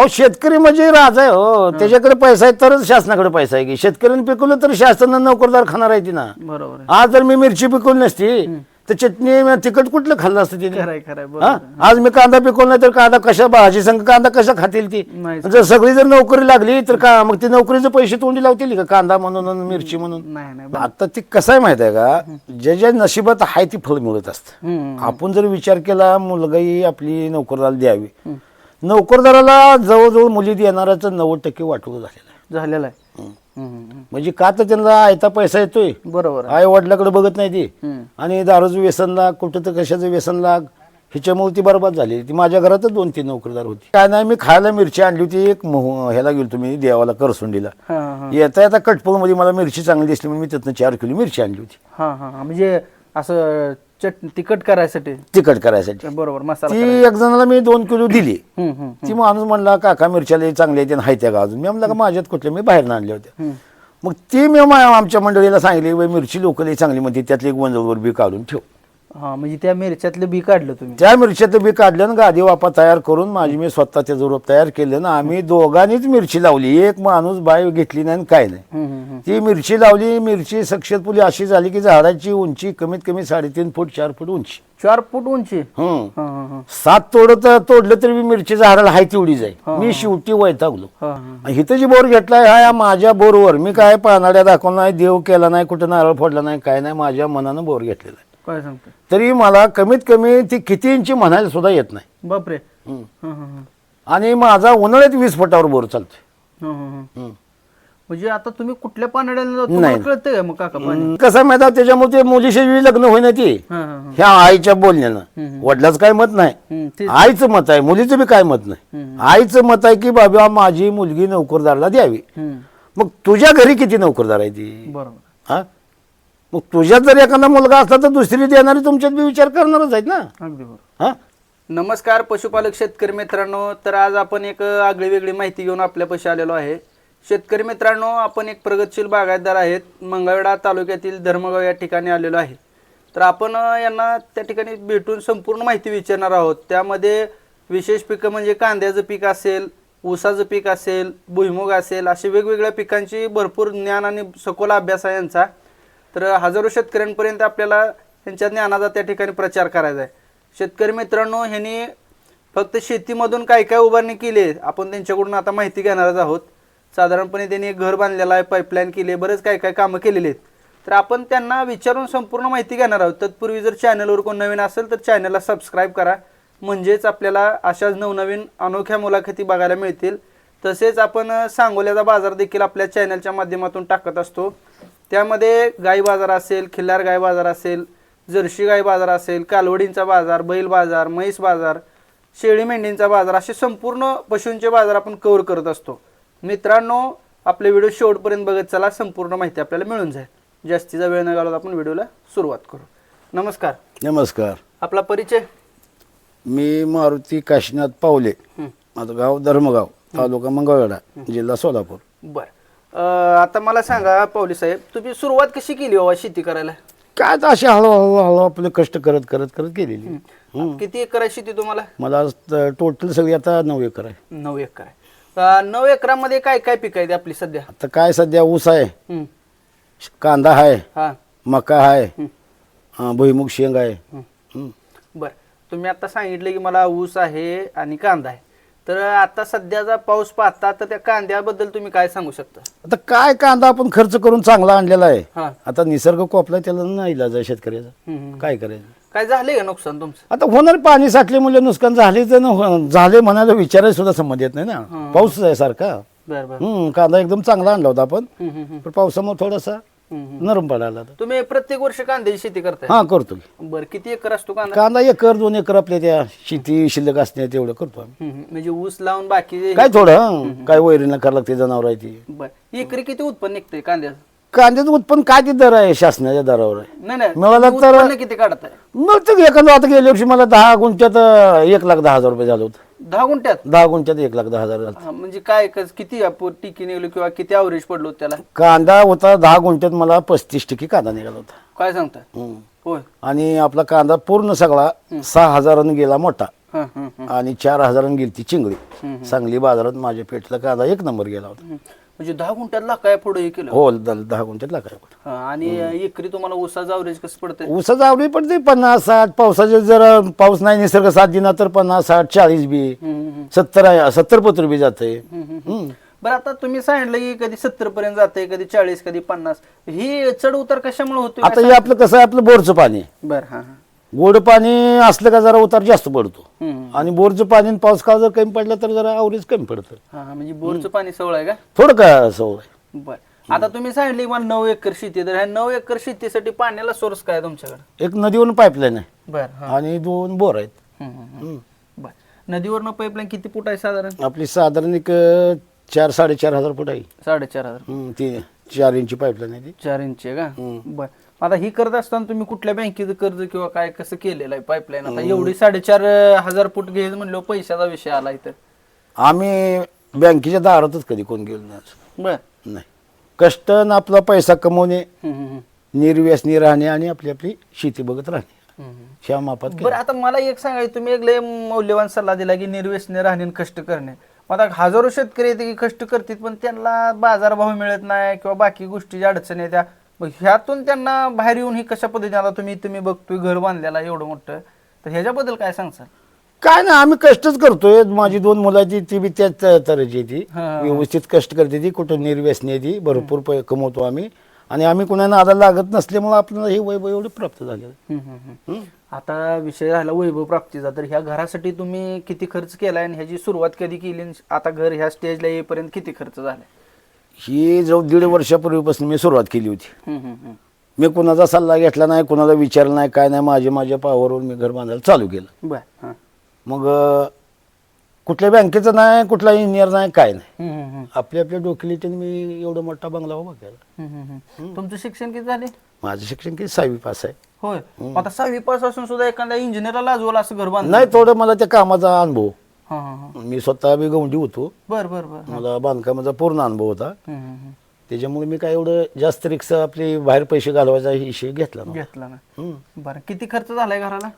अहो शेतकरी म्हणजे राजा आहे हो. त्याच्याकडे पैसा आहे तरच शासनाकडे पैसा आहे. की शेतकऱ्यांनी पिकवलं तर शासनानं नोकरदार खाणार आहे ती ना. बरोबर आहे. आज जर मी मिरची पिकवली नसती तर चटणी तिखट कुठलं खाल्लं असतं तिने? खरंय खरंय हा? बरोबर आज मी कांदा पिकवला नाही तर कांदा कशा भाजी संग कांदा कशा खातील ती? नाही जर सगळी जर नोकरी लागली तर का मग ती नोकरीचे पैसे तोंडी लावतील का? कांदा म्हणून आणि मिरची म्हणून? नाही नाही आता ती कसं आहे माहीत आहे का? जे जे नशिबात आहे ती फळ मिळत असतं. हम्म. आपण जर विचार केला मुलगाही आपली नोकरदार द्यावी. नोकरदाराला जवळजवळ मुली देणाऱ्याचं नव्वद टक्के वाटवलं झालेलं आहे. झालेला आहे. हम्म, हम्म, म्हणजे का तर त्यांना आयता पैसा येतोय. बरोबर आहे. आई वडिलाकडे बघत नाही ती. हम्म. आणि दारूचं व्यसन लाग कुठं तर कशाचं व्यसन लाग ह्याच्यामुळे ती बरबाद झाली. ती माझ्या घरातच दोन तीन नोकरदार होती. काय नाही मी खायला मिरची आणली होती एक मोह- ह्याला गेलो तुम्ही देवाला करसुंडीला. हा हा. येता येता कटपूरमध्ये मला मिरची चांगली दिसली म्हणून मी तिथनं चार किलो मिरची आणली होती. हा हा हा. म्हणजे असं चट तिखट करायसाठी? तिखट करायसाठी. बरोबर मसाला ती. एक जणाला मी दोन किलो दिली. हम्म, हम्म, ती माणूस म्हणला काका मिरच्याला चांगल्या आहेत हाय त्या का अजून मी म्हणलं का माझ्यात कुठल्या मी बाहेर आणल्या होत्या. हम्म. मग ती मी मा- आमच्या मंडळीला सांगितली "बाई, मिरची लोकल चांगली म्हणते त्यातली एक वंजळवर बी काढून ठेव. हा म्हणजे त्या मिरच्यातलं बी काढलं तुम्ही. त्या मिरच्याचं बी काढलं आणि गादी वापा तयार करून माझी मी स्वतः त्याचं रोप तयार केलं ना आम्ही दोघांनीच मिरची लावली. एक माणूस बाय घेतली नाही आणि काय नाही. हम्म, हम्म, हम्म. ती मिरची लावली मिरची सक्सेसफुली अशी झाली की झाडाची उंची कमीत कमी साडेतीन फूट चार फूट उंची. चार फूट उंची? हम्म. हा हा हा. सात तोडत तोडलं तरी मी मिरची झाडाला हाय तेवढीच आहे मी शेवटी वैतागलो. हा हा. इथं जी बोर घेतलाय हा या माझ्या बोरवर. मी काय पानाड्या दाखवला नाही देव केला नाही कुठं नारळ फोडला नाही काय नाही माझ्या मनानं बोर घेतलेला आहे. काय सांगतो तरी मला कमीत कमी ती किती इंची म्हणायला सुद्धा येत नाही. बापरे. हा हा हा. आणि माझा उन्हाळ्यात वीस फुटावर बोर चालतोय. हा, हा, हा. म्हणजे आता तुम्ही कुठल्या पाण्याला नाही. तुम्हाला कळतंय का मग काका पाणी? कसं आहे माहिती आहे, त्याच्यामुळे ते मुलीशी लग्न होईना ती. हा हा हा. ह्या आईच्या बोलण्यानं. वडिलाचं काय मत नाही. आईचं मत आहे मुलीचं बी काय मत नाही. आईचं मत आहे की बाबा माझी मुलगी नोकरदारला द्यावी. मग तुझ्या घरी किती नोकरदार आहे ती? बरोबर. हा? मग तुझ्यात जर एखादा मुलगा असला तर दुसरी देणारी तुमच्यात बी विचार करणारच आहेत ना. अगदी बरोबर. हा? नमस्कार पशुपालक शेतकरी मित्रांनो. तर आज आपण एक आगळी वेगळी माहिती घेऊन आपल्या पैसे आलेलो आहे. शेतकरी मित्रांनो आपण एक प्रगतशील बागायतदार आहेत. मंगळवेढा तालुक्यातील धर्मगाव या ठिकाणी आलेलो आहे. तर आपण यांना त्या ठिकाणी भेटून संपूर्ण माहिती विचारणार आहोत. त्यामध्ये विशेष पिकं म्हणजे कांद्याचं पीक असेल ऊसाचं पीक असेल भुईमुग असेल असे वेगवेगळ्या पिकांची भरपूर ज्ञान आणि सखोल अभ्यास आहे यांचा. तर हजारो शेतकऱ्यांपर्यंत आपल्याला त्यांच्या ज्ञानाचा त्या ठिकाणी प्रचार करायचा आहे. शेतकरी मित्रांनो ह्यांनी फक्त शेतीमधून काय काय उभारणी केली आहे आपण त्यांच्याकडून आता माहिती घेणारच आहोत. साधारणपणे त्यांनी एक घर बांधलेलं आहे पाईपलाईन केली आहे बरेच काय काय कामं केलेली आहेत. तर आपण त्यांना विचारून संपूर्ण माहिती घेणार आहोत. तत्पूर्वी जर चॅनलवर कोण नवीन असेल तर चॅनलला सबस्क्राईब करा. म्हणजेच आपल्याला अशाच नवनवीन अनोख्या मुलाखती बघायला मिळतील. तसेच आपण सांगोल्याचा बाजार देखील आपल्या चॅनलच्या माध्यमातून टाकत असतो. त्यामध्ये गाई बाजार असेल खिल्लार गाय बाजार असेल जर्शी गाय बाजार असेल कालवडींचा बाजार बैल बाजार म्हैस बाजार शेळी मेंढींचा बाजार असे संपूर्ण पशूंचे बाजार आपण कव्हर करत असतो. मित्रांनो आपले व्हिडिओ शेवटपर्यंत बघत चला संपूर्ण माहिती आपल्याला मिळून जाईल. जास्तीचा वेळ न घालवता आपण व्हिडिओला सुरुवात करू. नमस्कार. नमस्कार. आपला परिचय? मी मारुती काशीनाथ पावले. माझं गाव धर्मगाव तालुका मंगळवेढा जिल्हा सोलापूर. बर. अं, आता मला सांगा पावली साहेब तुम्ही सुरुवात कशी केली हो शेती करायला? काय तर अशी हळूहळू हळू आपलं कष्ट करत करत करत केलेली किती एकर आहे शेती तुम्हाला? मला टोटल सगळी आता नऊ एकर आहे. नऊ एकर आहे. अं, नऊ एकरामध्ये काय काय पीक आहे आपली सध्या? आता काय सध्या ऊस आहे हं. कांदा आहे हा. मका आहे हं. अं, भुईमुग शेंग आहे. हं. हं. बर. तुम्ही आता सांगितलं की मला ऊस आहे आणि कांदा आहे. तर आता सध्याचा पाऊस पाहता तर त्या कांद्याबद्दल तुम्ही काय सांगू शकता? आता काय कांदा आपण खर्च करून चांगला आणलेला आहे? हा. आता निसर्ग कोपला त्याला नाही इलाज आहे शेतकऱ्याचा. काय करायचं? काय झालंय का नुकसान तुमचं? आता होणार पाणी साठले मुले नुकसान झाले तर न हो- झाले म्हणायला विचारायला सुद्धा संबंध येत नाही ना. पाऊस आहे सारखा. बर बर. हम्म कांदा एकदम चांगला आणला होता आपण. पण पावसामुळे थोडासा. नरम पडायला आता. तुम्ही प्रत्येक वर्षी कांद्याची शेती करताय? हा करतो की. बर किती एकर असतो कांदा? कांदा एकर दोन एकर आपल्या त्या शेती शिल्लक असणे तेवढं करतो आम्ही. म्हणजे ऊस लावून बाकी काय थोडं हं, काय वैरीनं करावं लागते जनावर आहे ती. बर. एकरी किती उत्पन्न निघतंय कांद्याचं? कांद्याचं उत्पन्न काय ते दर आहे शासनाच्या दरावर आहे. नाही नाही. मला तुम्ही तर- उत्पन्न किती काढत आहे मग ते एखादं. आता गेल्या वर्षी मला दहा गुंठ्यात अं, एक लाख दहा हजार रुपये झालं होतं. दहा गुंठ्यात? दहा गुंठ्यात एक लाख दहा हजार झालं. हा, म्हणजे काय कस- किती आपण टिकी निघलो किंवा किती अवरेज पडलो त्याला? कांदा होता दहा गुंठ्यात मला पस्तीस टक्के कांदा निघाला होता. काय सांगता. होय. आणि आपला कांदा पूर्ण सगळा सहा हजारानं गेला मोठा. हा, हा, हा. आणि चार हजारांनी गेली ती चिंगळी. सांगली बाजारात माझ्या पेटला कांदा एक नंबर गेला होता. म्हणजे दहा गुंठ्यात काय पुढे हे केलं. हो द- दहा गुंठ्यात लागाय हा, आणि एकरी तुम्हाला ऊसाचं अवरेज कसं पडतंय? ऊसाचं आवडी पडते पन्नास साठ. पावसाचे जर पाऊस नाही निसर्ग साथ दिना तर पन्नास साठ चाळीस बी. हम्म, हम्म, सत्तर आहे सत्तर पत्र बी जाते हम्म, हम्म. बरं आता तुम्ही सांगितलं की कधी सत्तर पर्यंत जाते कधी चाळीस कधी पन्नास. ही चढ उतार कशामुळे होतो आता हे आपलं कसं आहे? आपलं बोरचं पाणी. बर हा हा. गोड पाणी असलं का जरा उतार जास्त पडतो. हम्म. आणि बोरचं पाणी आणि पाऊस काळ जर कमी पडला तर जरा आवरेज कमी पडतं. हा हा, म्हणजे बोरचं पाणी सवळ आहे का? थोडं काय सवय? बर. आता तुम्ही सांगितले की मला नऊ एकर शेती आहे. तर ह्या नऊ एकर शेतीसाठी पाण्याला सोर्स काय आहे तुमच्याकडे? एक नदीवरून पाईपलाईन आहे. बर आणि दोन बोर आहेत. हम्म. बर. नदीवरनं पाईपलाईन किती फूट आहे साधारण? आपली साधारण एक अं, चार साडेचार हजार फूट आहे. साडेचार हजार. हम्म, ती चार इंची पाईपलाईन आहे ती. चार इंच आहे का? हम्म. बर. आता ही करत असताना तुम्ही कुठल्या बँकेचं कर्ज किंवा काय कसं केलेलं आहे पाईपलाईन आता एवढी साडेचार हजार फूट घ्यायचं म्हणलं पैशाचा विषय आला इथं. आम्ही बँकेच्या दारातच कधी कोण गेलो नाही असं. बर. नाही. कष्ट आणि आपला पैसा कमवणे. निर्व्यसनी राहणे आणि आपली आपली शेती बघत राहणे. ह्या मापात बरं आता मला एक सांगायचं तुम्ही एक लय मौल्यवान सल्ला दिला की निर्व्यसने राहणे आणि कष्ट करणे. मग आता हजारो शेतकरी येते की कष्ट करतात पण त्यांना बाजारभाव मिळत नाही किंवा बाकी गोष्टीच्या अडचणी येत्या. मग ह्यातून त्यांना बाहेर येऊन ही कशा पद्धतीने आता तुम्ही तुम्ही बघतोय घर बांधलेलं एवढं मोठं तर ह्याच्याबद्दल काय सांगसाल काय ना आम्ही कष्टच करतोय माझी दोन मुलाची ती बी त्याच तऱ्हेची ती हा. व्यवस्थित कष्ट करते ती कुठं निर्व्यसनी आहे ती भरपूर पै कमवतो आम्ही आणि आम्ही कुणा नादाला लागत नसल्यामुळे आपल्याला हे वैभव एवढे प्राप्त हम्म, हम्म. हम्म. आता विषय राहिला वैभव प्राप्तीचा तर ह्या घरासाठी तुम्ही किती खर्च केलाय आणि ह्याची सुरुवात कधी केली आणि आता घर ह्या स्टेजला येईपर्यंत किती खर्च झालाय ही जो दीड वर्षापूर्वीपासून मी सुरुवात केली होती. मी कुणाचा सल्ला घेतला नाही कुणाला विचारलं नाही काय नाही माझे माझ्या पावावरून मी घर बांधायला चालू केलं. बर मग कुठल्या बँकेचं नाही कुठला इंजिनियर नाही काय नाही. आपल्या आपल्या डोकेलीटीने मी एवढा मोठा बंगला उभा केला. तुमचं शिक्षण किती झाले? माझं शिक्षण किती? सहावी पास आहे. होय. आता सहावी पास असून सुद्धा एखाद्या इंजिनियरला लाजवलं असं घर बांधलं नाही थोडं मला त्या कामाचा अनुभव. मी स्वतः बी गवंडी होतो. बर बर बर. मला बांधकामाचा पूर्ण अनुभव होता. हम्म. त्याच्यामुळे मी काय एवढं जास्त रिक्षा आपली बाहेर पैसे घालवायचा विषय घेतला. घेतला ना हम्म. बरं किती खर्च झालाय घराला?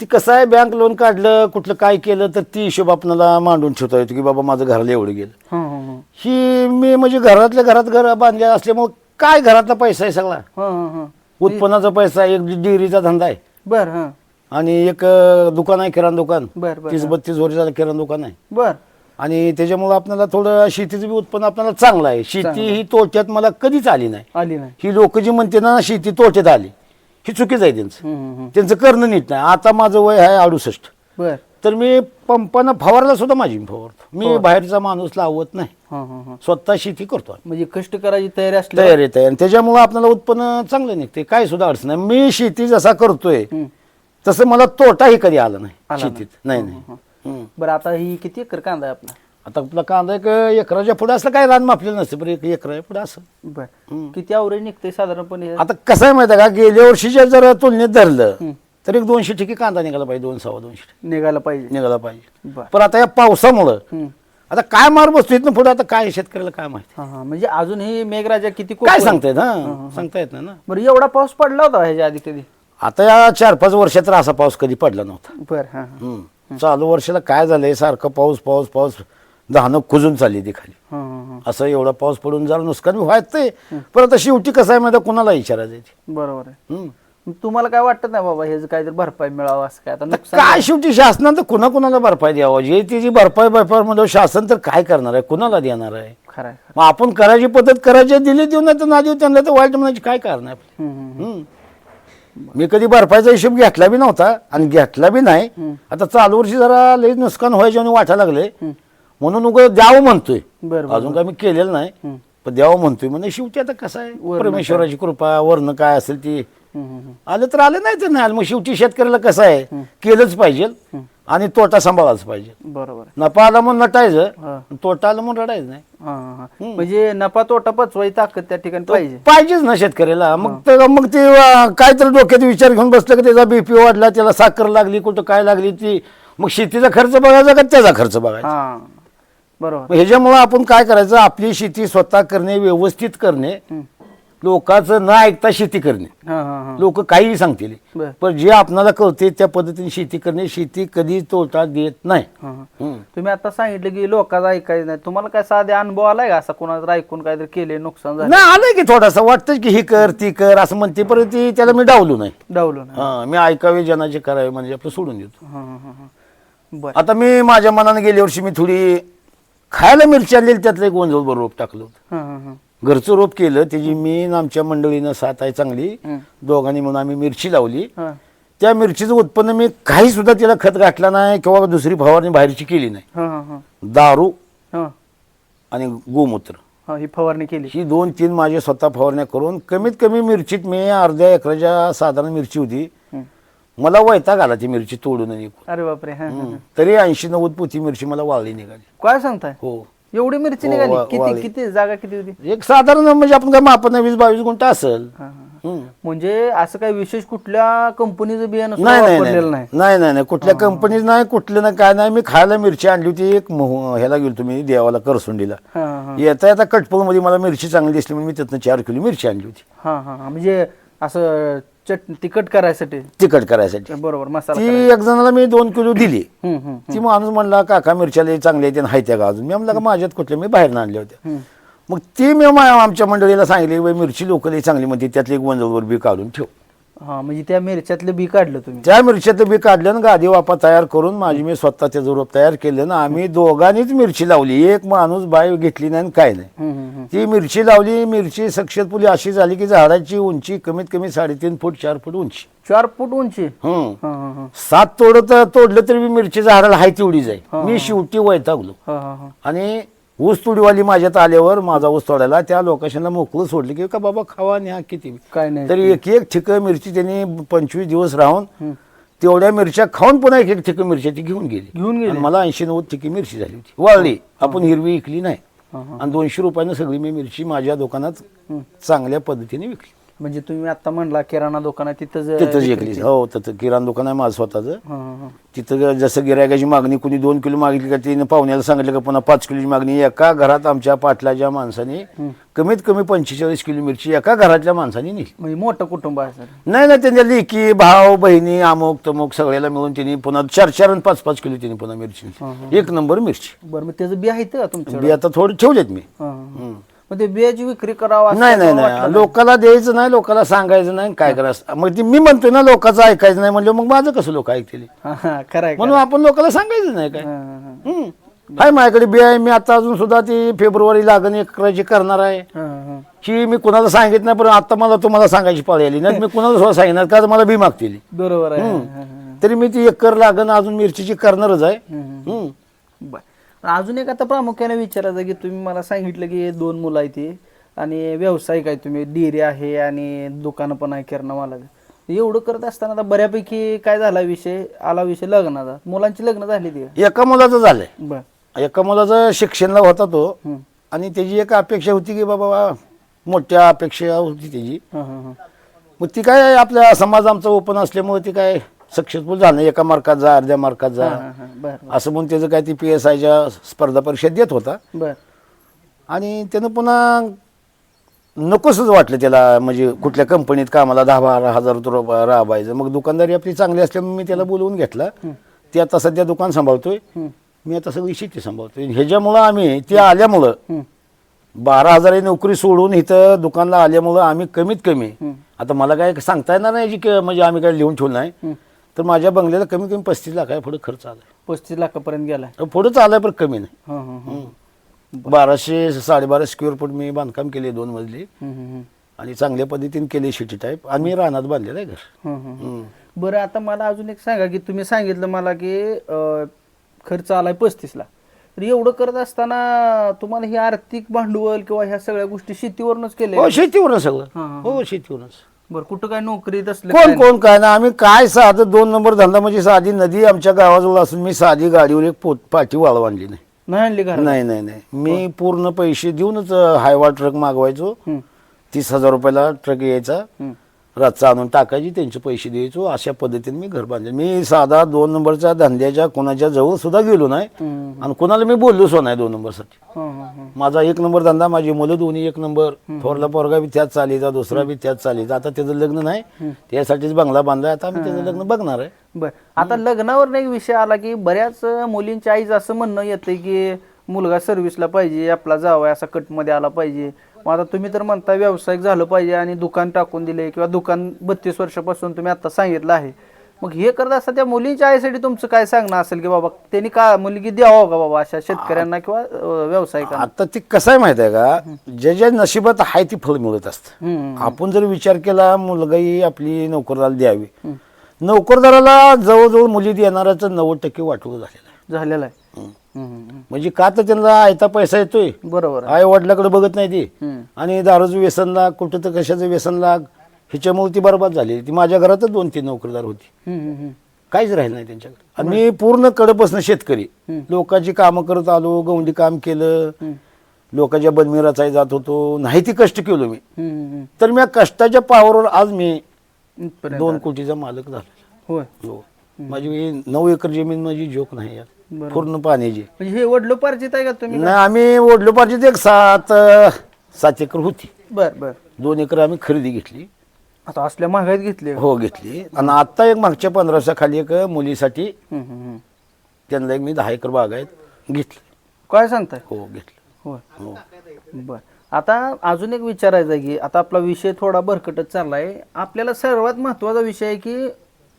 ती कसं आहे बँक लोन काढलं कुठलं काय केलं तर ती हिशोब आपल्याला मांडून ठेवता येतो की बाबा माझं घराला एवढं गेलं. हं, हं, हं. ही मी म्हणजे घरातल्या घरात घर बांधले असल्यामुळे काय घरातला पैसा आहे सगळा? हं, हं, हं. उत्पन्नाचा पैसा एक डिग्रीचा धंदा आहे. बर हं. आणि एक अं, दुकान आहे किराणा दुकान. बर बर तीस बत्तीस वर्षाचं किराणा दुकान आहे. बर. आणि त्याच्यामुळे आपल्याला थोडं शेतीचं बी उत्पन्न आपल्याला चांगलं आहे. शेती ही तोट्यात मला कधीच आली नाही. आली नाही. ही लोक जी म्हणते ना शेती तोट्यात आली. ही चुकीच आहे त्यांचं. हं, हं, हं. त्यांचं करणं नीट नाही. आता माझं वय आहे अडुसष्ट. बर. तर मी पंपानं फवारला सुद्धा माझी मी फवारतो. मी बाहेरचा माणूस लावत नाही. हं, हं, हं. स्वतः शेती करतो आम्ही. म्हणजे कष्ट करायची तयारी असली तयार येते आणि त्याच्यामुळे आपल्याला उत्पन्न चांगलं निघते काय सुद्धा अडचण नाही. मी शेती जसा करतोय हं. तसं मला तोटाही कधी आला नाही आला शेतीत. नाही नाही. बरं आता ही किती एकर कांदा आहे आपला? आता आपला कांदा एक एकराच्या पुढे असलं काय रान मापलेलं नसतं पण एक एकराच्या पुढे असं. बर. किती आवरेज निघतंय साधारणपणे हे? आता कसं आहे माहिती आहे का? गेल्या वर्षीच्या जर तुलनेत धरलं. तर एक दोनशे ठिकी कांदा निघाला पाहिजे दोन सव्वा दोनशे ठिकी. निघायला पाहिजे. निघाला पाहिजे. बर. पण आता या पावसामुळं. आता काय मार बसतो इथनं पुढे? आता काय शेतकऱ्याला काय माहिती? हा हा. म्हणजे अजून ही मेघराजा किती काय कोकण- सांगतायत हा? सांगता येत नाही ना? बरं एवढा पाऊस पडला होता ह्याच्या आधी कधी? आता या चार पाच वर्षात तर असा पाऊस कधी पडला नव्हता. बर हा हा. हम्म. चालू वर्षाला काय झालंय? सारखं पाऊस पाऊस पाऊस. दहानं कुजून चालली ती खाली. हं, हं, हं. असं एवढा पाऊस पडून जरा नुकसान बी व्हायचंय. पण आता शेवटी कसं आहे माहिती कुणाला विचारायचं ते. बरोबर आहे. हम्म. मग तुम्हाला काय वाटत नाही बाबा हे काहीतरी भरपाई मिळावं असं काय? आता आता नुकसान काय शेवटी शासनानं तर कुणा कुणाला भरपाई द्यावं? जे तिची भरपाई भरपाई म्हणजे शासन तर काय करणार आहे? कुणाला देणार आहे? खरं आहे मग आपण करायची पद्धत करायची दिली देऊ नाही तर ना देऊ त्यांना तर वाईट म्हणायची काय कारण आहे हं, हम्म. मी कधी बर्फाचा हिशोब घेतला बी नव्हता आणि घेतला बी नाही. आता चालू वर्षी जरा लई नुकसान व्हायचे आणि वाटायला लागले. म्हणून उगं द्यावं म्हणतोय. बरं अजून काय मी केलेलं नाही. पण द्यावं म्हणतोय. म्हणजे शेवटी आता कसं आहे? परमेश्वराची कृपा वर्ण काय असेल ती. आलं तर आलं नाही तर नाही आलं. मग शेवटी शेतकऱ्याला कसं आहे? केलंच पाहिजे. आणि तोटा सांभाळाच पाहिजे. बरोबर. आहे नफा आला म्हणून नटायचं हा. तोटा आला म्हणून रडायचं नाही. हा, हा, हा. म्हणजे नफा तोटा पचवाई ताकद त्या ठिकाणी पाहिजे. पाहिजेच ना शेतकऱ्याला. मग तर मग ते अं, काहीतरी डोक्यात विचार घेऊन बसलं की त्याचा बीपी वाढला त्याला साखर लागली कुठं काय लागली ती मग शेतीचा खर्च बघायचा का त्याचा खर्च बघायचा? हा बरोबर. मग ह्याच्यामुळं आपण काय करायचं? आपली शेती स्वतः करणे व्यवस्थित करणे. लोकांचं न ऐकता शेती करणे. हा हा हा. लोक काहीही सांगतील. बर. पण जे आपणाला कळते त्या पद्धतीने शेती करणे शेती कधी तोटा देत नाही. हा, हा. हम्म. तुम्ही आता सांगितलं की लोकांचं ऐकायचं नाही. तुम्हाला काय साधे अनुभव आलाय का? असा कोणाचं ऐकून काहीतरी केले नुकसान झालं नाही आलंय की थोडासा. वाटतं की ही कर ती कर असं म्हणते. परत ती त्याला मी डावलो नाही. डावलो ना हा मी ऐकावे जनाचे करावे म्हणजे आपलं सोडून देतो. हा हा हा, हा. बर. आता मी माझ्या मनाने गेल्या वर्षी मी थोडी खायला मिरची आणलेली त्यातलं एक वंजोबर रोप टाकलं होतं. हा हा हा. घरचं रोप केलं त्याची मी आमच्या मंडळीनं साथ आहे चांगली. दोघांनी म्हणून आम्ही मिरची लावली. त्या मिरचीचं उत्पन्न मी काही सुद्धा तिला खत घातला नाही किंवा दुसरी फवारणी बाहेरची केली नाही. दारू आणि गोमूत्र. हा फवारणी केली. ही दोन तीन माझे स्वतः फवारण्या करून कमीत कमी मिरचीत मी अर्ध्या एकराच्या साधारण मिरची होती. मला वैताग आला ती मिरची तोडून. अरे बापरे. तरी ऐंशी नव्वद पोती मिरची मला वाळली निघाली. काय सांगताय? हो. एवढी मिरची निघाली. वा- किती वाळी. किती? जागा किती होती? एक साधारण म्हणजे आपण काय मापन वीस बावीस गुंठ असेल. हा, हा. हम्म. म्हणजे असं काही विशेष कुठल्या कंपनीचं बियाणं सुद्धा नाही नाही वापरलेलं नाही. नाही. नाही नाही नाही. कुठल्या कंपनीत नाही कुठलं नाही काय नाही. मी खायला मिरची आणली होती एक मोह- ह्याला गेलो तुम्ही देवाला करसुंडीला. हा हा. येता येता कटपूरमध्ये मला मिरची चांगली दिसली म्हणून मी तिथनं चार किलो मिरची आणली होती. हा हा हा. म्हणजे असं चट तिखट करायसाठी. तिखट करायसाठी. बरोबर मसाला ती. एक जणाला मी दोन किलो दिली. हम्म, हम्म, ती माणूस म्हणला काका मिरच्याला चांगल्या येते हाय त्या का अजून मी म्हणलं का माझ्यात कुठल्या? मी बाहेर आणल्या होत्या. हम्म. मग ती मी मा- आमच्या मंडळीला सांगितली "बाई, मिरची लोक लई चांगली म्हणते त्यातली एक वंजलवर बी काढून ठेव. हा म्हणजे त्या मिरच्यातलं बी काढलं तुम्ही. त्या मिरच्याचं बी काढलं आणि गादी वापा तयार करून माझी मी स्वतः त्याचं रोप तयार केलं ना आम्ही दोघांनीच मिरची लावली. एक माणूस बाय घेतली नाही आणि काय नाही. हम्म, हम्म, हम्म. ती मिरची लावली मिरची सक्सेसफुली अशी झाली की झाडाची उंची कमीत कमी साडेतीन फूट चार फूट उंची. चार फूट उंची? हम्म. हा हा हा. सात तोडत तोडलं तरी मिरची झाडाला हाय तेवढीच आहे मी शेवटी वैतागलो. हा हा हा. आणि ऊस तुडीवाली माझ्यात आल्यावर माझा ऊस तोडायला त्या लोकेशनला मोकळं सोडलं की का बाबा खावा न्या किती. काय नाही तरी एक एक ठिक मिरची त्यांनी पंचवीस दिवस राहून. तेवढ्या मिरच्या खाऊन पुन्हा एक एक ठिक मिरच्या ती घेऊन गेली घेऊन गेले मला ऐंशी नव्वद ठिकी मिरची झाली होती वाळली आपण हिरवी विकली नाही. आणि दोनशे रुपयानं सगळी मी मिरची माझ्या दुकानात. चांगल्या पद्धतीने विकली म्हणजे तुम्ही आता म्हणला किराणा दुकानात तिथं ज- तिथंच विकली. हो तिथं किराणा दुकान आहे माझं स्वतःचं. हा, हा, हा. तिथं जसं गिरायकाची मागणी कुणी दोन किलो मागितली का तिने पाहुण्याला सांगितलं का पुन्हा पाच किलोची मागणी एका घरात आमच्या पाटलाच्या माणसाने कमीत कमी पंचेचाळीस किलो मिरची एका घरातल्या माणसाने नेली. म्हणजे मोठं कुटुंब आहे सर. नाही नाही त्यांच्या लेकी भाव बहिणी अमुक तमुक सगळ्याला मिळून त्यांनी पुन्हा चार चार आणि पाच पाच किलो त्यांनी पुन्हा मिरची नेली. एक नंबर मिरची. बरं मग त्याचं बी आहे का बी आता थोडी ठेवलेत मी. मग ते बियाची विक्री करावं नाही नाही नाही. लोकाला द्यायचं नाही लोकाला सांगायचं नाही काय करायचं. मग ती मी म्हणतोय ना लोकांचं ऐकायचं नाही म्हणजे मग माझं कसं लोक ऐकतील? खरं म्हणून आपण लोकांना सांगायचं नाही काय. हाय माझ्याकडे बी आहे मी आता अजून सुद्धा ती फेब्रुवारी लागण करायची करणार आहे. ही मी कुणाला सांगित नाही पण आता मला तुम्हाला सांगायची पाळी आली. नाही मी कुणाला सुद्धा सांगणार का तर मला बी मागतील. बरोबर आहे. तरी मी ती एकर लागण अजून मिरचीची करणारच आहे. अजून एक आता प्रामुख्याने विचारायचं की तुम्ही मला सांगितलं की दोन मुलं आहेत ती आणि व्यावसायिक आहे तुम्ही. डेअरी आहे आणि दुकानं पण आहे किराणा माला एवढं करत असताना आता बऱ्यापैकी काय झाला विषय? आला विषय लग्नाचा. मुलांची लग्न झाली ती. एका मुलाचं झालंय. बर. एका मुलाचं शिक्षणला होता तो. आणि त्याची एक अपेक्षा होती की बाबा मोठ्या अपेक्षा होती त्याची. मग ती काय आपल्या समाज आमचा ओपन असल्यामुळे ती काय सक्सेसफुल झालं. एका मार्कात जा अर्ध्या मार्कात जा. बर असं म्हणून त्याचं काय ती पी एस आयच्या स्पर्धा परीक्षा देत होता. बर. आणि त्यानं पुन्हा नकोसच वाटलं त्याला म्हणजे कुठल्या कंपनीत कामाला दहा बारा हजार रुपये राबायचं. मग दुकानदारी आपली चांगली असल्यामुळे मी त्याला बोलवून घेतला. ते आता सध्या दुकान सांभाळतोय. मी आता सगळी शेती सांभाळतोय. ह्याच्यामुळं आम्ही ते आल्यामुळं. बारा हजार नोकरी सोडून इथं दुकानला आल्यामुळं आम्ही कमीत कमी. आता मला काय सांगता येणार नाही की म्हणजे आम्ही काय लिहून ठेवलं नाही. तर माझ्या बंगल्याला कमी कमी पस्तीस लाख आहे पुढे खर्च आलाय. पस्तीस लाखापर्यंत गेलाय. पुढे चालाय पण कमी नाही. हा, हा, हा. बाराशे साडेबारा स्क्वेअर फूट मी बांधकाम केले दोन मजली. हम्म, हम्म, हम्म. आणि चांगल्या पद्धतीने केले शिटी टाईप आम्ही रानात बांधलेलं आहे घर. हम्म, हम्म. हम्म. बरं आता मला अजून एक सांगा की तुम्ही सांगितलं मला की अं, खर्च आलाय पस्तीस लाख. तर एवढं करत असताना तुम्हाला हे आर्थिक भांडवल किंवा ह्या सगळ्या गोष्टी शेतीवरूनच केले हो शेतीवरच हा, सगळं हा. हो शेतीवरच बरं कुठं काय नोकरीत असलं कोण काय कोण काय ना आम्ही काय साधं दोन नंबर धंदा म्हणजे साधी नदी आमच्या गावाजवळ असून मी साधी गाडीवर एक पोत पाठी वाळव आणली नाही. नाही आणली घरात? नाही नाही नाही. मी पूर्ण पैसे देऊनच हायवा ट्रक मागवायचो. तीस हजार रुपयाला ट्रक यायचा. रातचा आणून टाकायची त्यांचे पैसे द्यायचो अशा पद्धतीने मी घर बांधले. मी साधा दोन नंबरच्या धंद्याच्या कोणाच्या जवळ सुद्धा गेलो नाही. आणि कोणाला मी बोललो सुद्धा नाही दोन नंबरसाठी. माझा एक नंबर धंदा माझी मुलं दोन्ही एक नंबर. थोरला पोरगा बी त्याच चालीचा दुसरा बी त्याच चालीचा. आता त्याचं लग्न नाही. त्यासाठीच बंगला बांधलाय आता आम्ही त्याचं लग्न बघणार आहे. बर. आता लग्नावर एक विषय आला की बऱ्याच मुलींच्या आईचं असं म्हणणं येतं की मुलगा सर्व्हिसला पाहिजे आपला जावाय असा कटमध्ये आला पाहिजे. मग आता तुम्ही तर म्हणता व्यावसायिक झालं पाहिजे आणि दुकान टाकून दिले किंवा दुकान बत्तीस वर्षापासून तुम्ही आता सांगितलं आहे. मग हे करत असता त्या मुलींच्या आईसाठी तुमचं काय सांगणं असेल की बाबा त्यांनी का मुलगी द्यावं का बाबा अशा शेतकऱ्यांना किंवा व्यावसायिकांना? आता ती कसं आहे माहिती आहे का? ज्या ज्या नशिबात आहे ती फळ मिळत असतं. आपण जर विचार केला मुलगाही आपली नोकरदार द्यावी. नोकरदाराला जवळजवळ मुली देणाऱ्याचं नव्वद टक्के वाटवं झालेलं आहे. झालेला आहे. म्हणजे का तर त्यांना आयता पैसा येतोय. बरोबर. आई वडिलाकडे बघत नाही ती. आणि दारूचं व्यसन लाग कुठं तर कशाचं व्यसन लाग ह्याच्यामुळे ती बरबाद झाली ती माझ्या घरातच दोन तीन नोकरदार होती. काहीच राहिलं नाही त्यांच्याकडे. आणि मी पूर्ण कडपासून शेतकरी. लोकांची कामं करत आलो गवंडी काम केलं. लोकांच्या बनमिराचाही जात होतो. नाही ती कष्ट केलो मी. तर मी कष्टाच्या पावरवर आज मी दोन. कोटीचा मालक झालो हो. माझी नऊ एकर जमीन माझी जोक नाही यात. पूर्ण पाण्याची. म्हणजे हे वडलोपार्जित आहे का तुम्ही? नाही आम्ही ओढलो पाहिजे एक सात सात एकर होती. बर बर. दोन एकर आम्ही खरेदी घेतली. आता असल्या महागाईत घेतले. हो घेतली. आणि आता एक मागच्या पंधरा वर्षाखाली एक मुलीसाठी. त्यांना एक मी दहा एकर बागायत घेतली. काय सांगताय? हो घेतली. होय. हो. बर. आता अजून एक विचारायचं आहे की आता आपला विषय थोडा भरकटत चाललाय. आपल्याला सर्वात महत्त्वाचा विषय आहे की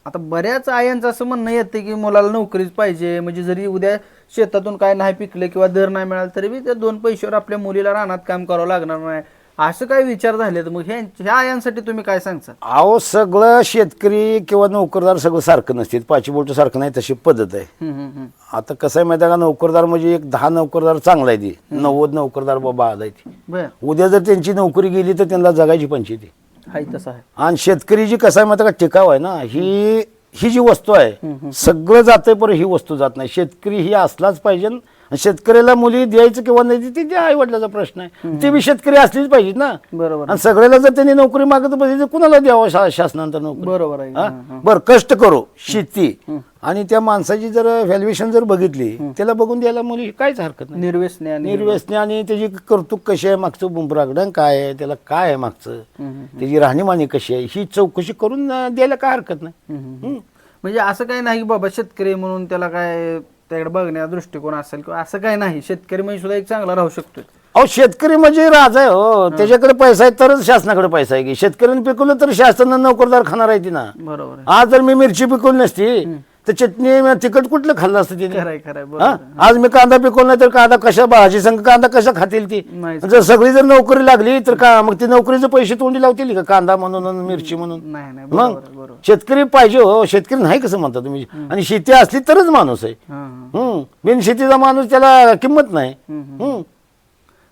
आता बऱ्याच आयांचं असं म्हणणं येतं की मुलाला नोकरीच पाहिजे म्हणजे जरी उद्या शेतातून काय नाही पिकलं किंवा दर नाही मिळाला तरी बी त्या दोन पैशावर आपल्या मुलीला रानात काम करावं लागणार नाही. असं काय विचार झाले तर मग ह्या ह्या आयांसाठी तुम्ही काय सांगता? अहो सगळं शेतकरी किंवा नोकरदार सगळं सारखं नसते. पाची बोलट सारखं नाही तशी पद्धत आहे. हम्म, हम्म, हम्म. आता कसं आहे माहिती आहे का? नोकरदार म्हणजे एक दहा नोकरदार चांगला आहे ती. नव्वद नोकरदार बाबा आज आहे ती. बर. उद्या जर त्यांची नोकरी गेली तर त्यांना जगायची पंचायती हाय तसं आहे. आणि शेतकरी जी कसं आहे माहिती का? टिकाव आहे ना? ही ही जी वस्तू आहे सगळं जाते पण ही वस्तू जात नाही. शेतकरी ही असलाच पाहिजे शेतकऱ्याला मुली द्यायचं किंवा नाही ते त्या आई वडिलाचा प्रश्न आहे. ते बी शेतकरी असलीच पाहिजे ना. बरोबर. आणि सगळ्याला जर त्यांनी नोकरी मागत पाहिजे तर कुणाला द्यावं शा- शासनानंतर नोकरी? बरोबर आहे. हा? बरं कष्ट करो शेती. आणि त्या माणसाची जर व्हॅल्युएशन जर बघितली त्याला बघून द्यायला मुली काहीच हरकत नाही. निर्व्यसने आणि निर्व्यसनी आणि त्याची कर्तुक कशी आहे मागचं? बुंबरागडण काय आहे? त्याला काय आहे मागचं? हम्म, त्याची राहणीमानी कशी आहे? ही चौकशी करून अं, द्यायला काय हरकत नाही. हम्म. म्हणजे असं काही नाही की बाबा शेतकरी म्हणून त्याला काय त्याकडे बघण्याचा दृष्टिकोन असेल किंवा असं काही नाही शेतकरी म्हणजे सुद्धा एक चांगला राहू शकतो. अहो शेतकरी म्हणजे राजा आहे हो. त्याच्याकडे पैसा आहे तरच शासनाकडे पैसा आहे. की शेतकऱ्यांनी पिकवलं तर शासनानं नोकरदार खाणार आहे ती ना बरोबर आहे. आज जर मी मिरची पिकवली नसती तर चटणी तिखट कुठलं खाल्लं असतं तिने? खरंय खरंय बरोबर हा? आज मी कांदा पिकवला नाही तर कांदा कशा भाजी संघ कांदा कशा खातील ती? नाही जर सगळी जर नोकरी लागली तर का मग ती नोकरीचे पैसे तोंडी लावतील का? कांदा म्हणून आणि मिरची म्हणून? नाही नाही मग बरोबर आहे, बरोबर शेतकरी पाहिजे हो शेतकरी नाही कसं म्हणता तुम्ही? आणि शेती असली तरच माणूस आहे. हा, हा. हम्म. बिन शेतीचा माणूस त्याला किंमत नाही. हम्म, हम्म.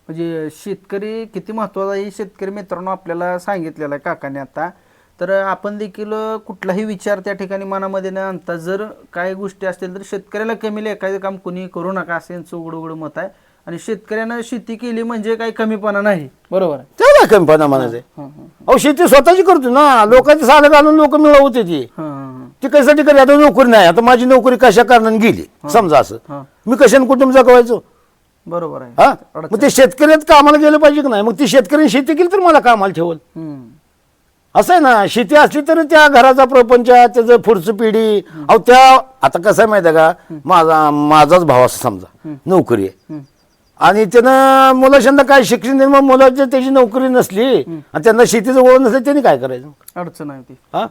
म्हणजे शेतकरी किती महत्त्वाचा आहे हे शेतकरी मित्रांनो आपल्याला सांगितलेलं आहे काकाने आता. तर आपण देखील कुठलाही विचार त्या ठिकाणी मनामध्ये न आणता जर काही गोष्टी असतील तर शेतकऱ्याला कमी लेखायचं काम कुणी करू नका असं यांचं उघड उघड मत आहे. आणि शेतकऱ्यानं शेती केली म्हणजे काही कमीपणा नाही. बरोबर आहे. त्याला कमीपणा म्हणायचं. हा, हा. अहो शेती स्वतःची करतो ना. लोकांची साधं घालून लोक मिळवते ती. ती कशासाठी करी? आता नोकरी नाही. आता माझी नोकरी कशा कारणाने गेली? समजा असं. मी कशाने कुटुंब जगवायचो? बरोबर आहे. हा? मग ते शेतकऱ्यात कामाला गेलं पाहिजे की नाही? मग ती शेतकऱ्यांनी शेती केली तर मला कामाला ठेवल. असं आहे ना शेती असली तर त्या घराचा प्रपंच त्याचं पुढचं पिढी अहो त्या आता कसं आहे माहिती आहे का? माझा माझाच भाव असं समजा नोकरी आहे. आणि त्यानं मुलाशांना काय शिक्षण देणं मग मुलाची त्याची नोकरी नसली आणि त्यांना शेतीचं ओळख नसली त्यांनी काय करायचं? अडचण आहे ती. हा?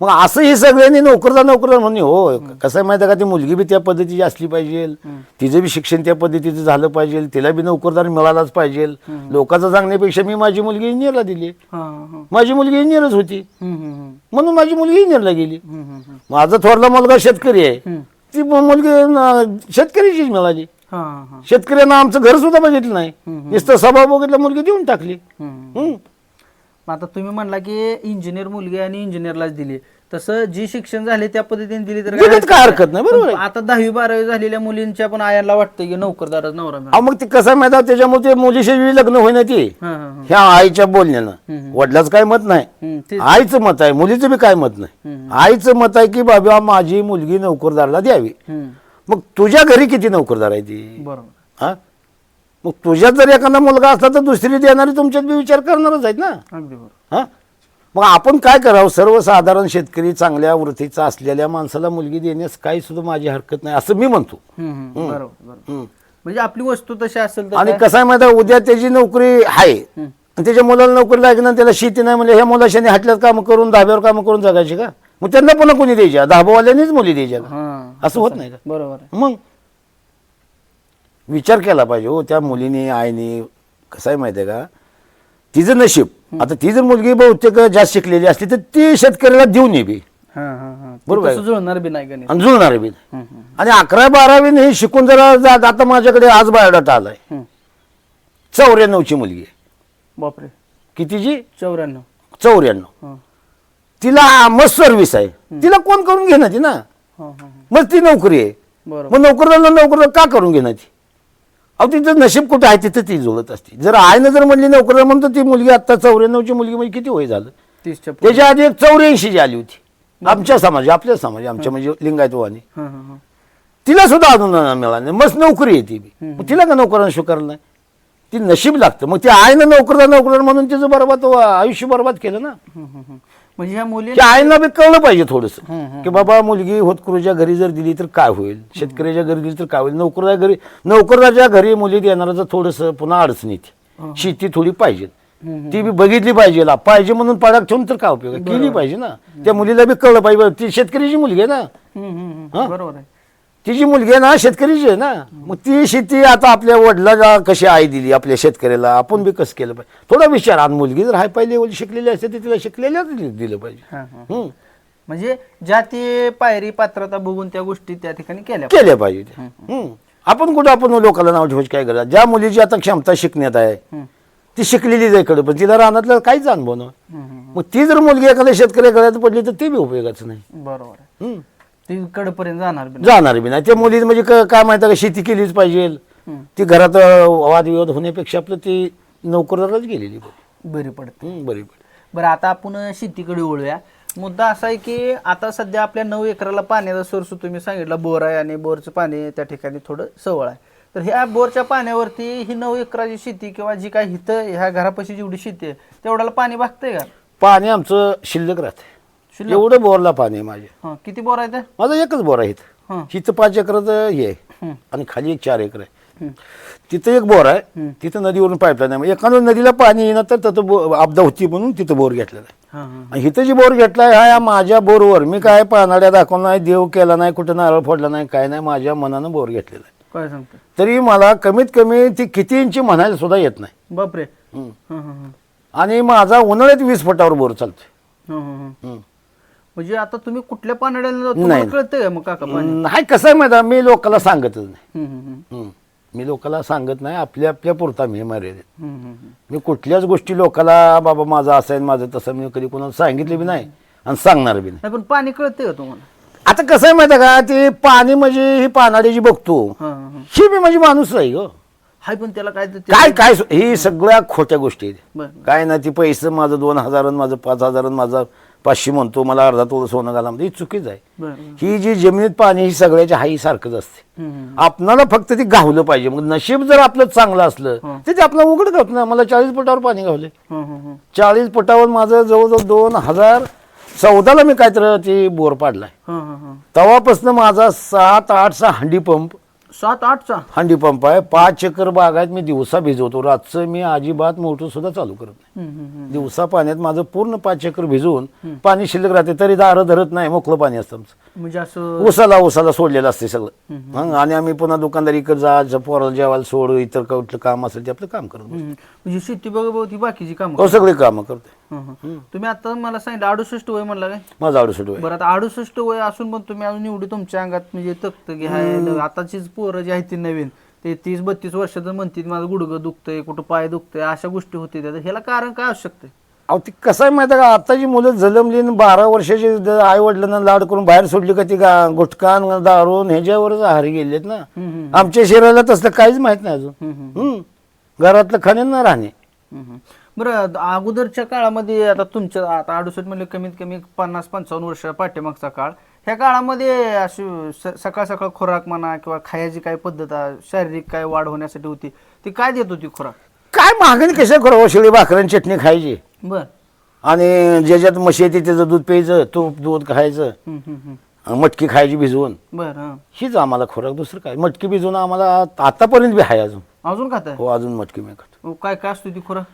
मग असं हे सगळ्यांनी नोकरदार नोकरदार म्हणून हो कसं आहे माहिती आहे का ती मुलगी बी त्या पद्धतीची असली पाहिजे तिचं बी शिक्षण त्या पद्धतीचं झालं पाहिजे तिला बी नोकरदार मिळालाच पाहिजे लोकांचं सांगण्यापेक्षा मी माझी मुलगी इंजिनियरला दिली. माझी मुलगी इंजिनियरच होती. म्हणून माझी मुलगी इंजिनियरला गेली. माझा थोरला मुलगा शेतकरी आहे. ती मुलगी शेतकरीचीच मिळाली. शेतकऱ्यांना आमचं घर सुद्धा बघितलं नाही नुसतं स्वभाव बघितलं मुलगी देऊन टाकली. मग आता तुम्ही म्हणला की इंजिनियर मुलगी आणि इंजिनियरलाच दिली. तसं जी शिक्षण झाले त्या पद्धतीने दिली तर दिलीत काय हरकत नाही, बरोबर आहे. आता दहावी बारावी झालेल्या मुलींच्या पण आयाला वाटतं की नोकरदारच नवरा. अहो मग ते कसं आहे माहिती आहे, त्याच्यामुळे ते मुलीशी लग्न होईना ती हा, हा, हा. ह्या आईच्या बोलण्यानं. वडिलाचं काय मत नाही. हम्म, तेच. आईचं मत आहे मुलीचं बी काय मत नाही. आईचं मत आहे की बाबा माझी मुलगी नोकरदारला द्यावी. हम्म, मग तुझ्या घरी किती नोकरदार आहे ती? बरोबर. हा? मग तुझ्यात जर एखादा मुलगा असला तर दुसरी देणारी तुमच्यात बी विचार करणारच आहेत ना. अगदी बरोबर. हा? मग आपण काय करावं? सर्वसाधारण शेतकरी चांगल्या वृत्तीचा असलेल्या माणसाला मुलगी देण्यास काही सुद्धा माझी हरकत नाही असं मी म्हणतो. हम्म, हम्म, बरोबर बरोबर. हम्म. म्हणजे आपली वस्तू तशी असेल तर आणि काय? कसं आहे माहिती आहे, उद्या त्याची नोकरी आहे. हम्म. आणि त्याच्या मुलाला नोकरी लागली ना त्याला शेती नाही म्हणजे ह्या मुलाशाने हाटल्यात कामं करून धाब्यावर कामं करून जगायची का? मग त्यांना पुन्हा कोणी द्यायच्या धाबावाल्यानेच मुली द्यायच्या का? हा असं होत नाही का? बरोबर आहे. मग? विचार केला पाहिजे हो त्या मुलीने आईने कसं आहे माहिती आहे का? तिचं नशीब. आता ती जर मुलगी बहुतेक जास्त शिकलेली असली तर ती शेतकऱ्याला देऊ नये बी. हा हा हा. बरोबर आहे. जुळणार बी नाही गणित. आणि जुळणार बी नाही. हम्म, हम्म, आणि अकरा बारावीने हे शिकून जरा जात आता माझ्याकडे आज बायोडाटा आलाय. हम्म. चौऱ्याण्णवची मुलगी आहे. बापरे. कितीची चौऱ्याण्णव. चौऱ्याण्णव. हा. तिला मस्त सर्व्हिस आहे. तिला कोण करून घेणार ती ना? हा हा हा. मग ती नोकरी आहे. बरोबर. मग नोकरदार नोकरदार का करून घेणार ती? अहो तिचं नशीब कुठं आहे तिथं ती जुळत असते. जर आईनं जर म्हणली नोकरदार म्हणतो ती मुलगी आता चौऱ्याण्णवची मुलगी म्हणजे किती वय झालं? तीसच्या पुढे. त्याच्या आधी एक चौऱ्याऐंशीची आली होती. आमच्या समाज आपल्या समाज आमच्या म्हणजे लिंगायतवानी हा हा हा. तिला सुद्धा अजून मिळालं नाही. मस्त नोकरी आहे ती बी. मग तिला का नोकरानं स्वीकारलं नाही? ती नशीब लागतं. मग ती आईनं नोकरदार नोकरदार म्हणून तिचं बरबाद आयुष्य बरबाद केलं ना. म्हणजे ह्या मुली की आईना बी कळलं पाहिजे थोडस. की बाबा मुलगी होतकरूच्या घरी जर दिली तर काय होईल? शेतकऱ्याच्या घरी दिली तर काय होईल? नोकरदार घरी नोकरदारच्या घरी मुली देणाराचं थोडस पुन्हा अडचण येते. शेती थोडी पाहिजे. ती बी बघितली पाहिजे. पाहिजे म्हणून पाडाक ठेवून तर काय उपयोग? केली पाहिजे ना. त्या मुलीला बी कळलं पाहिजे. ती शेतकऱ्याची मुलगी आहे ना. हा? बरोबर आहे. तिची मुलगी आहे ना शेतकरीची आहे ना मग ती शेती आता आपल्या वडिलाला कशी आई दिली आपल्या शेतकऱ्याला आपण बी कसं केलं पाहिजे थोडा विचार आणि मुलगी जर हाय लेवल शिकलेली असते तर तिला शिकलेल्याच दिलं पाहिजे हा, हा. हम्म. म्हणजे ज्या ती पायरी पात्रता बघून त्या गोष्टी त्या ठिकाणी केल्या केल्या पाहिजे त्या. हम्म. आपण कुठं आपण लोकांना नाव ठेवायची काय गरज ज्या मुलीची आता क्षमता शिकण्यात आहे हम्म, ती शिकलेली आहे कडे पण तिला रानातलं काहीच अनुभव नाही हम्म, हम्म. मग ती जर मुलगी एखाद्या शेतकऱ्या गळ्यात पडली तर ते बी उपयोगाचं नाही बरोबर आहे हम्म. ती कडपर्यंत जाणार बी नाही. जाणार बी नाही त्या मुली म्हणजे क- काय माहिती का शेती केलीच पाहिजे हम्म. ती घरात अं, वादविवाद होण्यापेक्षा आपलं ती नोकरदारच गेलेली बरी. बरी पडते हम्म, बरी बरी बरं आता आपण शेतीकडे वळूया मुद्दा असा आहे की आता सध्या आपल्या नऊ एकराला पाण्याचा सोर्स तुम्ही सांगितला बोर आहे आणि बोरचं पाणी त्या ठिकाणी थोडं सवळ आहे तर ह्या बोरच्या पाण्यावरती ही नऊ एकराची शेती किंवा जी काही हिथं ह्या घरापाशी जेवढी शेती आहे तेवढ्याला पाणी भागतंय का पाणी आमचं शिल्लक राहते शिल्लक? एवढं बोरला पाणी आहे माझे हं, किती बोर आहे ते माझं एकच बोर आहे इथं हं. हिथं पाच एकराचं हे आहे हं. आणि खाली एक चार एकर आहे हं. तिथं एक बोर आहे. तिथं नदीवरून पाईपलाईन आहे एखाद्या नदीला पाणी येणं तर तिथं बो आपदा होती म्हणून तिथं बोर घेतलेला आहे हं, हं. आणि इथं जी बोर घेतलाय हा या माझ्या बोरवर मी काय पानाड्या दाखवला नाही देव केला नाही कुठं नारळ फोडला नाही काय नाही माझ्या मनानं बोर घेतलेला आहे काय सांगतो तरी मला कमीत कमी ती किती इंची म्हणायला सुद्धा येत नाही बापरे हं. हं, हं, हं. आणि माझा उन्हाळ्यात वीस फुटावर बोर चालतोय हं, हं, हं. हं. म्हणजे आता तुम्ही कुठल्या पाण्याला नाही. कळतंय का मग काका पाणी नाही कसं आहे माहिती आहे, मी लोकांना सांगतच नाही. हं. मी लोकांना सांगत नाही आपल्या आपल्या पुरता मी मर्यादित. मी कुठल्याच गोष्टी लोकांना बाबा माझं असं आहे माझं तसं मी कधी कोणाला सांगितलं बी नाही आणि सांगणार बी नाही नाही पण पाणी कळतंय का तुम्हाला आता कसं आहे माहिती आहे का ते पाणी म्हणजे ही पानाडी जी बघतो हं, हं, हं. ही बी म्हणजे माणूस आहे हो हाय पण त्याला काय ते- काय काय सु- ही सगळ्या खोट्या गोष्टी आहेत बरं. काय ना ती पैसे माझं दोन हजार आणि माझं पाच हजार आणि माझं पाचशे म्हणतो मला अर्धा तोळ सोनं घाला म्हणजे ही चुकीच आहे. ही जी जमिनीत पाणी ही सगळ्याच्या हाई सारखंच असते. आपणाला फक्त ती गावलं पाहिजे मग नशीब जर आपलं चांगलं असलं. तर ते आपलं उघड गावत ना मला चाळीस फुटावर पाणी हं. चाळीस फुटावर माझं जवळजवळ दोन हजार चौदाला मी काहीतरी ती बोर पाडलाय. तेव्हापासून माझा सात आठचा हंडी पंप सात आठचा. हंडी पंप आहे. पाच एकर बागायत मी दिवसा भिजवतो. रातचं मी अजिबात मोटर सुद्धा चालू करत नाही. दिवसा पाण्यात माझं पूर्ण पाच एकर भिजवून पाणी शिल्लक राहते तरी दारं धरत नाही मोकळं पाणी असतं आमचं. म्हणजे असं उसाला उसाला सोडलेलं असते सगळं. हं, आणि आम्ही पुन्हा दुकानदारीकडे जा ज- पोराला जेवायला सोड इतर कुठलं काम असेल ते आपलं काम करत म्हणजे शेती बघ ती बाकीची काम हो सगळी कामं करते तुम्ही आता मला सांगितलं अडुसष्ट वय म्हणला काय? माझा अडुसठ वय. बरं आता अडुसष्ट वय असून पण तुम्ही अजून एवढी तुमच्या अंगात म्हणजे तक्त घ्याय आताचीच पोरं जी आहेत ती नवीन ते तीस बत्तीस वर्षाचं म्हणतील माझं गुडघं दुखतंय कुठं पाय दुखतंय अशा गोष्टी होते त्यात ह्याला कारण काय असू शकते अहो ती कसं आहे माहिती का? आताची मुलं जलमली न बारा वर्षाची आई वडिलांना लाड करून बाहेर सोडली का ती गा गुटखान दारून ह्याच्यावरच आहारी गेलेत ना. हम्म. आमच्या शरीराला तसलं काहीच माहीत नाही अजून. हम्म. घरातलं खाणे ना राहणे. हम्म. बरं अगोदरच्या काळामध्ये आता तुमच्या आता अडुसष्ट म्हणजे कमीत कमी पन्नास पंचावन्न वर्ष पाठीमागचा काळ. ह्या काळामध्ये अशी स- सकाळ सकाळ खुराक म्हणा किंवा खायची काय पद्धत आ, शारीरिक काय वाढ होण्यासाठी होती ती काय देत होती खुराक? काय मागणी कशा करावं शिळी भाकरन चटणी खायची. बर. आणि ज्याच्यात म्हशी येते त्याचं दूध प्यायचं तूप दूध खायचं हम्म, हम्म, हम्म. मटकी खायची भिजवून. बर हा. हीच आम्हाला खोराक दुसरं काय? मटकी भिजवून आम्हाला आतापर्यंत बी आहे अजून. अजून खाताय? हो अजून मटकी मी खातो. हो, काय काय असतो ती खुराक?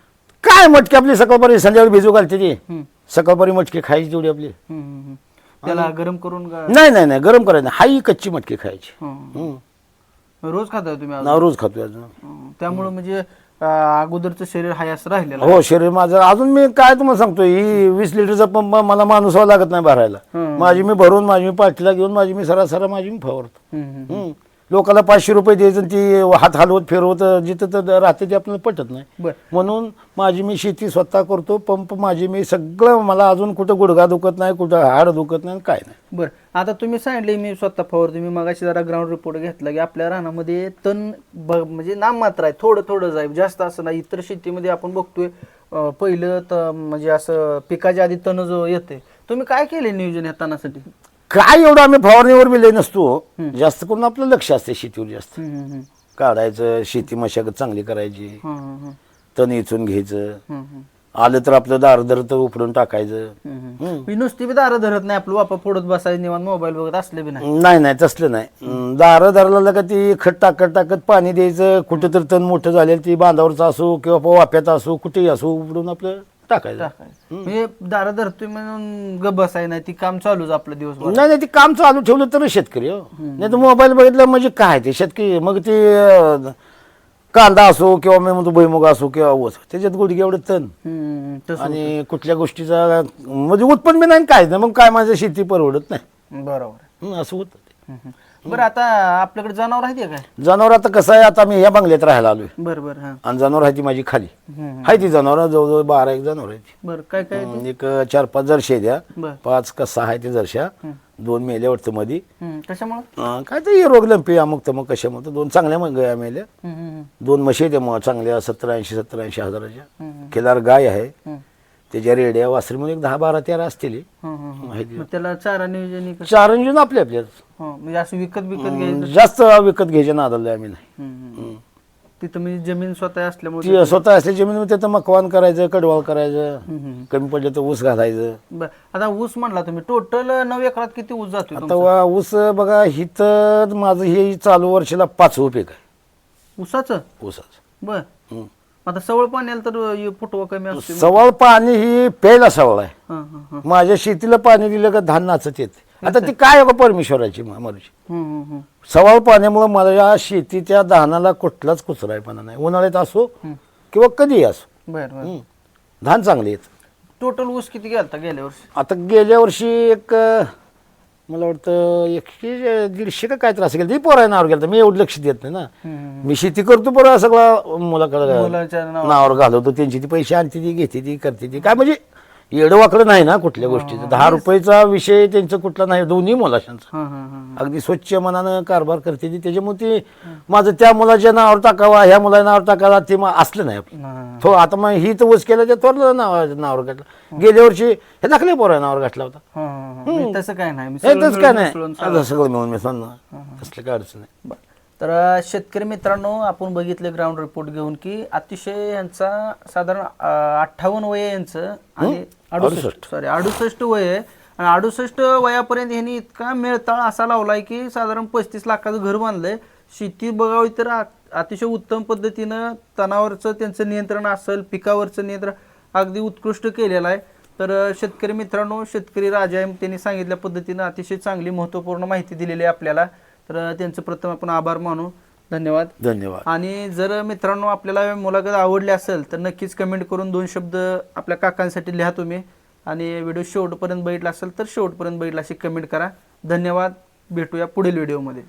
काय मटकी आपली सकाळपर्यंत संध्याकाळी भिजू घालते ती हम्म, सकाळपर्यंत मटकी खायची तेवढी आपली हम्म, हम्म, हम्म. त्याला गरम करून गा- नाही नाही नाही गरम करायचं नाही. हाई कच्ची मटकी खायची हम्म. हम्म. रोज खाताय तुम्ही अजून? नाव रोज खातोय अजून हम्म. त्यामुळं म्हणजे अं, अगोदरचं शरीर हाय असं राहिलेलं हो शरीर माझं अजून मी काय तुम्हाला सांगतो ही वीस लिटरचा पंप मला माणूस व्हावं लागत नाही भरायला हम्म. माझी मी भरून माझी मी पाठीला घेऊन माझी मी सरा सरा माझी मी फवारतो हम्म, हम्म. हम्म. लोकाला पाचशे रुपये द्यायचं आणि ती हात हलवत फिरवत जिथं तर राहते ते आपल्याला पटत नाही. बर. म्हणून माझी मी शेती स्वतः करतो पंप माझी मी सगळं मला अजून कुठं गुडघा दुखत नाही कुठं हाड दुखत नाही काय नाही. बर. आता तुम्ही सांगितले मी स्वतः फवारतो मी मगाशी जरा ग्राउंड रिपोर्ट घेतला की आपल्या रानामध्ये तण ब- म्हणजे नाममात्र आहे थोडं थोडं आहे जास्त असं नाही इतर शेतीमध्ये आपण बघतोय पहिलं तर म्हणजे असं पिकाच्या आधी तण जो येते तुम्ही काय केले नियोजन या तणासाठी? काय एवढं आम्ही फवारणीवर बी लय नसतो. जास्त करून आपलं लक्ष असते शेतीवर जास्त. काढायचं शेती मशागत चांगली करायची. तण इचून घ्यायचं. आलं तर आपलं दारदर तर उपडून टाकायचं. मी नुसती बी दारं धरत नाही आपलं वापा फोडत बसायचं निवांत मोबाईल बघत असले बी नाही. नाही नाही तसलं नाही. दारं धरला का ती खत टाकत टाकत पाणी द्यायचं कुठं तर तण मोठं झालेलं ती बांधावरचं असो किंवा वाफ्यात असो कुठेही असो उपडून आपलं टाकायचं. टाकायचं. म्हणजे दारं धरतोय म्हणून ग बसाय नाही ती काम चालूच आपलं दिवसभर. नाही नाही ते काम चालू ठेवलं तर शेतकरी हो. नाही तर मोबाईल बघितलं म्हणजे काय ते शेतकरी मग ते अं, कांदा असो किंवा मी म्हणतो भुईमुग असो किंवा ऊस त्याच्यात गुडघे एवढं तण. हम्म, तसं आणि कुठल्या गोष्टीचा म्हणजे उत्पन्न बी नाही काय नाही मग काय माझं शेती परवडत नाही. बरोबर. हं, असं होतं ते. हम्म, हम्म. बरं आता आपल्याकडे जनावर आहे काय? जनावर आता कसं आहे आता मी या बंगल्यात राहायला आलोय. बरं बरं हा. आणि जनावर आहे ती माझी खाली. हम्म, आहे ती जनावर जवळजवळ बारा एक जनावर आहे ती. बरं काय काय हं, एक चार पाच जर्शी द्या बरं. पाच का सहा आहे ते जर्शा दोन मेल्या वाटतं मध्ये हम्म, कशामुळं? अं, काय ते रोग लंपी अमुक तमुक कशामुळे? दोन चांगल्या मग गाया मेल्या. हम्म, हम्म, दोन म्हशी आहेत मग चांगल्या सत्तर ऐंशी सत्तर ऐंशी हजाराच्या. हम्म, केदार गाय आहे. हम्म, त्याच्या रेड्या वासरी म्हणून एक दहा बारा तेरा असतील. मग त्याला चारा नियोजन कसं? चार अंजून आपले. आपल्या हं, म्हणजे असं विकत विकत घ्यायचं? जास्त विकत घ्यायचे नादाला आम्ही. नाही. तिथं म्हणजे जमीन स्वतः असल्यामुळे ती स्वतः असल्या जमिनीमध्ये तिथं मकवान करायचं कडवाळ करायचं. कमी पडलं तर ऊस घालायचं. बरं आता ऊस म्हणला तुम्ही टोटल नऊ एकरात किती ऊस जातोय आता तुमचा? वा- ऊस बघा हिथं माझं हे चालू वर्षाला पाच पीक आहे. ऊसाचं? ऊसाचं. बर. हं. आता सवळ पाण्याला तर फुटवा कमी असतो सवाळ पाणी ही प्यायला सवाळ आहे. हं, हं, हं. माझ्या शेतीला पाणी दिलं का धान नाचत येते. आता ती काय आहे का परमेश्वराची म- मर्जी हं. सवाळ पाण्यामुळे मला या शेतीच्या धानाला कुठलाच कुचरायपणा नाही. उन्हाळ्यात असो. किंवा कधीही असो. बर बर. हं. धान चांगले येत टोटल ऊस किती गेलता गेल्या वर्षी? आता गेल्या वर्षी एक अं, मला वाटतं एकशे दीडशे का काय त्रास गेलं. ते पोराय नावावर गेलं मी एवढं लक्ष देत नाही ना. मी शेती करतो बरं सगळा मुलाकडे. नावावर घालवतो. त्यांची ती पैसे आणते ती घेते ती करते ती काय म्हणजे येडं वाकडं नाही ना कुठल्या गोष्टीचं. दहा रुपयेचा विषय त्यांचं कुठला नाही दोन्ही मुलाशांचा. अगदी स्वच्छ मनानं कारभार करते ती. त्याच्यामुळे ती माझं त्या मुलाच्या नावावर टाकावा ह्या मुलाच्या नावावर टाकावा ते मग असलं नाही आपलं. तो आता मग ही तर ऊस केला त्या नाव नावावर घातलं. गेल्या वर्षी हे दाखले पोरा नावावर घातला होता. तसं काय नाही. तसं काय नाही. सगळं- मिळून मिसळून काय अडचण नाही. तर शेतकरी मित्रांनो आपण बघितले ग्राउंड रिपोर्ट घेऊन की अतिशय यांचा साधारण अठ्ठावन्न वय यांचं आणि अडुसष्ट. सॉरी अडुसष्ट वय आहे. आणि अडुसष्ट वयापर्यंत ह्यांनी इतका मेळताळ असा लावलाय की साधारण पस्तीस लाखाचं घर बांधलंय. शेती बघावी तर अतिशय उत्तम पद्धतीनं तणावरचं त्यांचं नियंत्रण असेल पिकावरचं नियंत्रण अगदी उत्कृष्ट केलेलं आहे. तर शेतकरी मित्रांनो शेतकरी राजा त्यांनी सांगितल्या पद्धतीनं अतिशय चांगली महत्त्वपूर्ण माहिती दिलेली आहे आपल्याला. तर त्यांचं प्रथम आपण आभार मानू. धन्यवाद. धन्यवाद. आणि जर मित्रांनो आपल्याला मुलाखत आवडली असेल तर नक्कीच कमेंट करून दोन शब्द आपल्या काकांसाठी लिहा तुम्ही. आणि व्हिडिओ शेवटपर्यंत बघितला असेल तर शेवटपर्यंत बघितला अशी कमेंट करा. धन्यवाद. भेटूया पुढील व्हिडिओमध्ये.